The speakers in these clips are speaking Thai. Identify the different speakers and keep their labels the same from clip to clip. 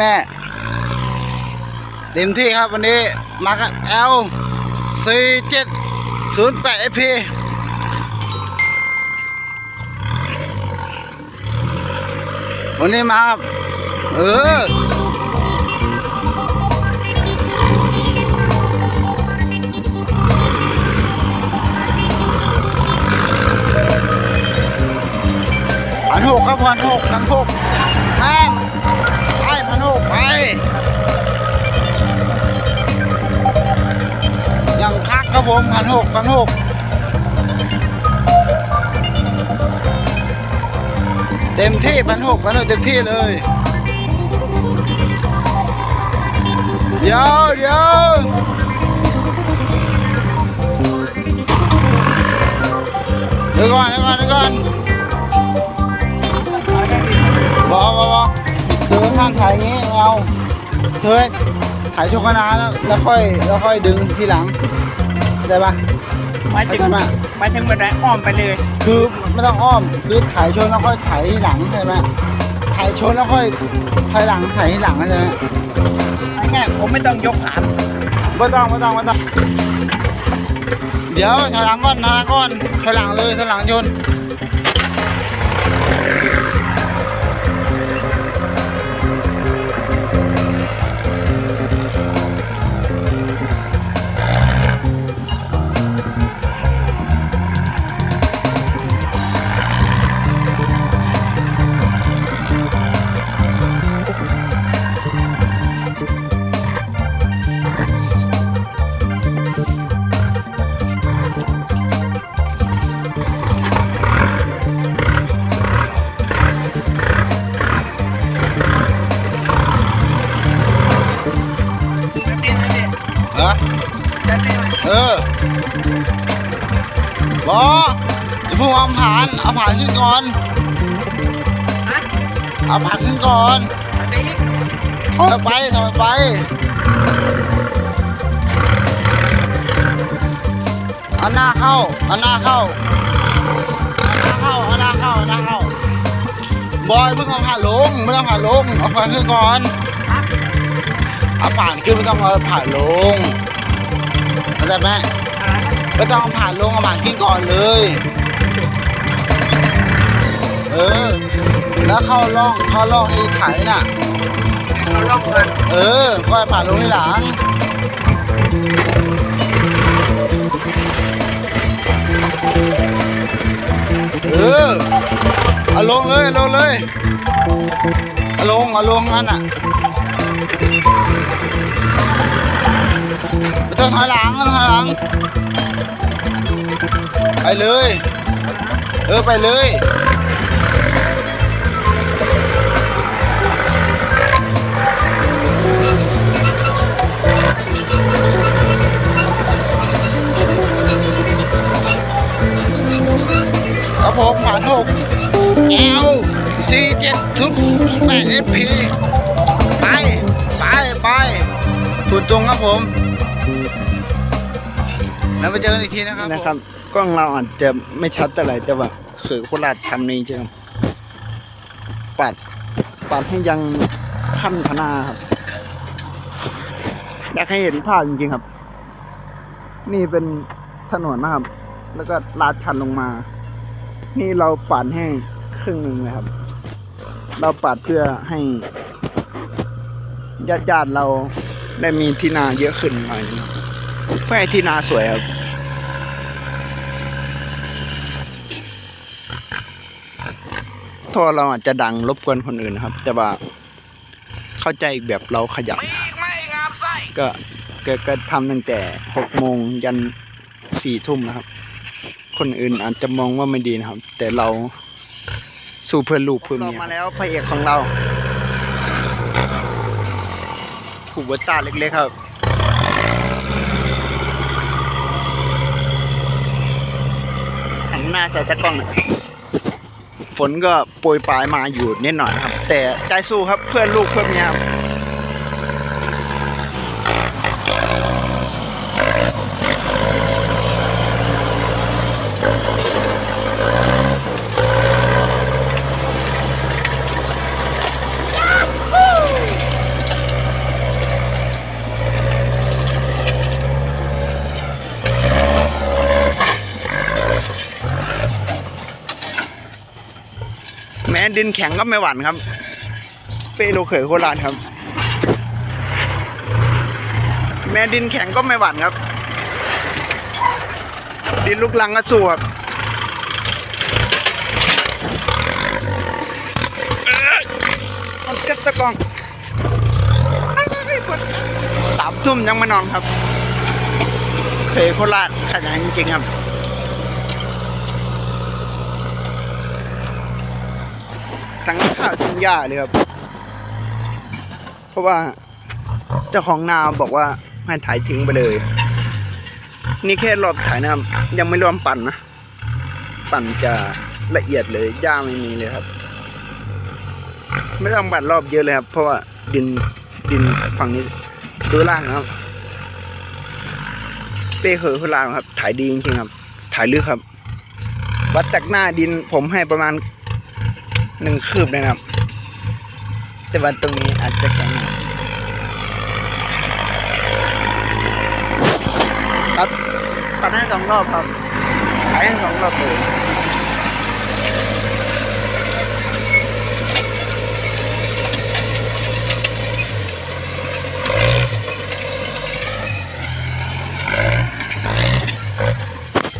Speaker 1: แม่เต็มที่ครับวันนี้มากับ L 4 7 0 8 FP วันนี้มาครับ เออพันหกครับพันหกพันหกแม่ ไป ยังคักครับผมพันหกพันหกเต็มที่พันหกพันหกเต็มที่เลย เดี๋ยวเดี๋ยวเดี๋ยวก่อนเดี๋ยวก่อนเดี๋ยวก่อน ข้างถ่ายงี้ไม่เอาเฮ้ยถ่ายโชคนาแล้วแล้วค่อยแล้วค่อยดึงทีหลังได้ปะ
Speaker 2: หมายถึง
Speaker 1: เข้าใจปะ
Speaker 2: หมายถึงบันไดอ้อมไปเลย
Speaker 1: คือไม่ต้องอ้อมคือถ่ายชนแล้วค่อยถ่ายทีหลังใช่ไหมถ่ายชนแล้วค่อยถ่ายหลังถ่ายทีหลังใช่ไหม
Speaker 2: ง่ายๆผมไม่ต้องยกขา
Speaker 1: ไม่ต้องไม่ต้องไม่ต้อง เดี๋ยวถอยหลังก่อนถอยหลังก่อนถอยหลังเลยถอยหลังชน บออย่าเพิ่งเอาผ่านเอาผ่านขึ้นก่อนเอาผ่านขึ้นก่อนถอยไปถอยไปเอาหน้าเข้าเอาหน้าเข้าเอาหน้าเข้าเอาหน้าเข้าเอาหน้าเข้าบอยเพิ่งเอาผ่านลงไม่ต้องผ่านลงเอาผ่านขึ้นก่อนเอาผ่านขึ้นไม่ต้องเอาผ่านลงเข้าใจไหม ไม่ต้องผ่านลงเอาผ่านขึ้นก่อนเลย เออ แล้วเข้าร่องเข้าร่องอีไถน่ะ
Speaker 2: เอาล่องมา
Speaker 1: เออ ค่อยผ่านลงที่หลังเออเอาลงเลยลงเลยเอาลงเอาลงงั้นอะ ไม่ต้องถอยหลังไม่ต้องถอยหลัง ไปเลย เออไปเลยครับผมหมานหก L C เจ็ดชุดแปด FP ไป ไป ไปสุดตรงครับผม แล้วไปเจอกันอีกทีนะครับ
Speaker 3: นะครับ กล้องเราอาจจะไม่ชัดเท่าไหร่แต่ว่าคือโคราชทำนี้จริงปัดปัดให้ยังขั้นพนาครับอยากให้เห็นภาพจริงๆครับ นี่เป็นถนนนะครับ แล้วก็ลาดชันลงมา นี่เราปาดให้ครึ่งหนึ่งเลยครับ เราปาดเพื่อให้ญาติญาติๆเราได้มีที่นาเยอะขึ้นหน่อยนึง เพื่อให้ที่นาสวยครับ ท่อเราอาจจะดังรบกวนคนอื่นนะครับ แต่ว่าเข้าใจอีกแบบเราขยันก็ก็ก็ทำตั้งแต่หกโมงยันสี่ทุ่มนะครับ คนอื่นอาจจะมองว่าไม่ดีนะครับ แต่เราสู้เพื่อลูกเพื่อเมียมาแล้วพระเอกของเราผูบัตตาเล็กๆครับ หน้าใส่ตะกล้องหน่อยฝนก็โปรยปลายมาอยู่นิดหน่อยครับ แต่ใจสู้ครับเพื่อนลูกเพื่อนเมีย ม้ดินแข็งก็ไม่หวั่นครับ เป้ลูกเขยโคราชครับ แม้ดินแข็งก็ไม่หวั่นครับ ดินลูกลังก็สู้ครับมันกระตะกองสามทุ่มยังไม่นอนครับเคยโคราชขยันจริงๆครับ ทั้งข้าวทั้งหญ้าเลยครับ เพราะว่าเจ้าของนาบอกว่าให้ถ่ายทิ้งไปเลย นี่แค่รอบถ่ายนะครับยังไม่รวมปั่นนะ ปั่นจะละเอียดเลยหญ้าไม่มีเลยครับ ไม่ต้องปั่นรอบเยอะเลยครับ เพราะว่าดินดินฝั่งนี้ดูล่างครับ เป้เคยคนลาวครับ ถ่ายดีจริงๆครับ ถ่ายลึกครับ วัดจากหน้าดินผมให้ประมาณ หนึ่งคืบนะครับ แต่ว่าตรงนี้อาจจะแข็งตัดตัดให้สองรอบครับถ่ายให้สองรอบเลย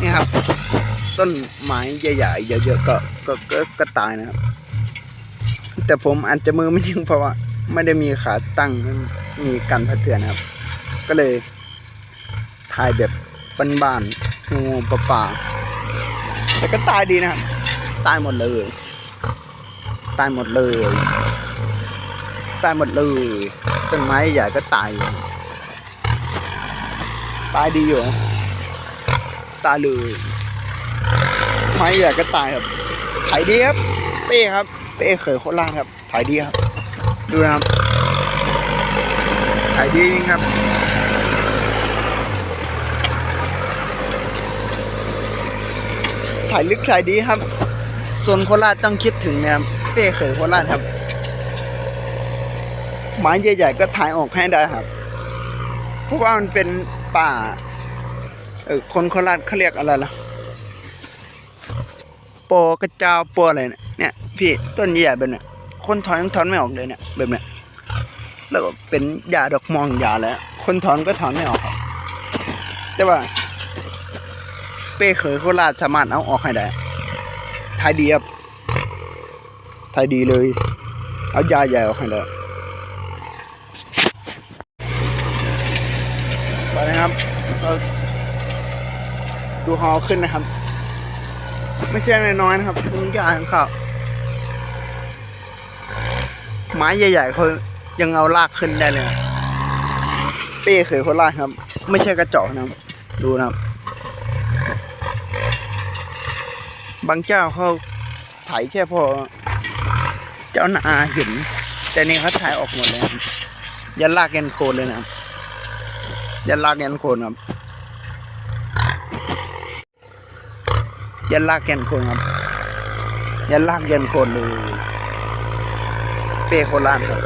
Speaker 3: นี่ครับ ต้นไม้ใหญ่ๆเยอะๆก็ก็ก็ก็ตายนะครับ แต่ผมอาจจะมือไม่ถึงเพราะว่าไม่ได้มีขาตั้งมีกันพัดเถื่อนครับ ก็เลยถ่ายแบบบ้านๆงูปลาป่าแต่ก็ตายดีนะครับ ตายหมดเลย ตายหมดเลย ตายหมดเลยต้นไม้ใหญ่ก็ตาย ตายดีอยู่ ตายเลย ไม้ใหญ่ก็ตายครับถ่ายดีครับเป้ครับ เป้เขยโคราชครับถ่ายดีครับ ดูนะครับถ่ายดีจริงครับถ่ายลึกถ่ายดีครับ ส่วนโคราชต้องคิดถึงนะครับเป้เขยโคราชครับ ไม้ใหญ่ๆก็ถ่ายออกให้ได้ครับ เพราะว่ามันเป็นป่า เออคนโคราชเขาเรียกอะไรล่ะโปกระจาโปอะไรเนี่ย เนี่ย พี่ต้นใหญ่ๆแบบเนี้ยคนถอนยังถอนไม่ออกเลยเนี่ยแบบเนี้ยแล้วก็เป็นยาดอกมองยาแล้ว คนถอนก็ถอนไม่ออกครับแต่ว่า เป้เขยโคราชสามารถเอาออกให้ได้ทายดีครับทายดีเลย เอายาใหญ่ออกให้ได้ไปนะครับเราดูฮอขึ้นนะครับ ไม่ใช่น้อยๆนะครับทุกอย่างครับ ไม้ใหญ่ๆเขายังเอาลากขึ้นได้เลย เป้เคยเขาลากครับ ไม่ใช่กระจอกนะครับดูนะครับ บางเจ้าเขาถ่ายแค่พอ เจ้าหน้าเห็น แต่นี่เขาถ่ายออกหมดเลยยันลากยันโคนเลยนะครับยันลากยันโคนครับยันลากแกนโคนครับยันลากยันโคนเลย เป้โคราชครับ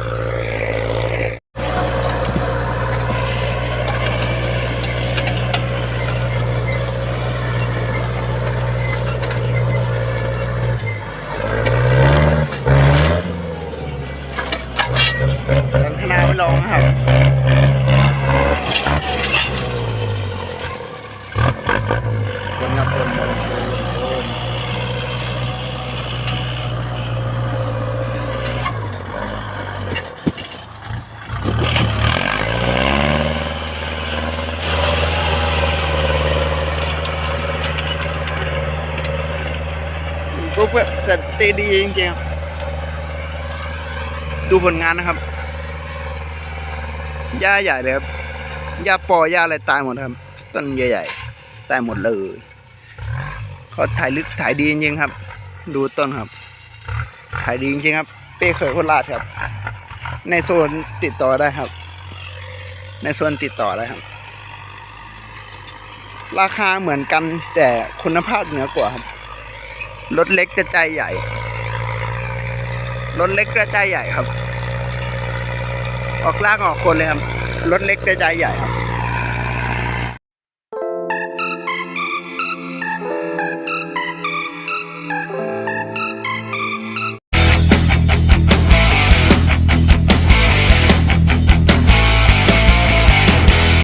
Speaker 3: ขนาดไม่ลองนะครับคนครับคนคนคน ปุ๊บแบบแต่ตะดีจริงๆดูผลงานนะครับหญ้าใหญ่เลยครับหญ้าปอหญ้าอะไรตายหมดครับต้นใหญ่ๆตายหมดเลยเขาถ่ายลึกถ่ายดีจริงๆครับ ดูต้นครับ ถ่ายดีจริงๆครับ เป้เขยโคราชครับ ในโซนติดต่อได้ครับ ในโซนติดต่อได้ครับ ราคาเหมือนกันแต่คุณภาพเหนือกว่าครับ รถเล็กจะใจใหญ่ รถเล็กจะใจใหญ่ครับ ออกลากออกคนเลยครับ รถเล็กจะใจใหญ่ครับ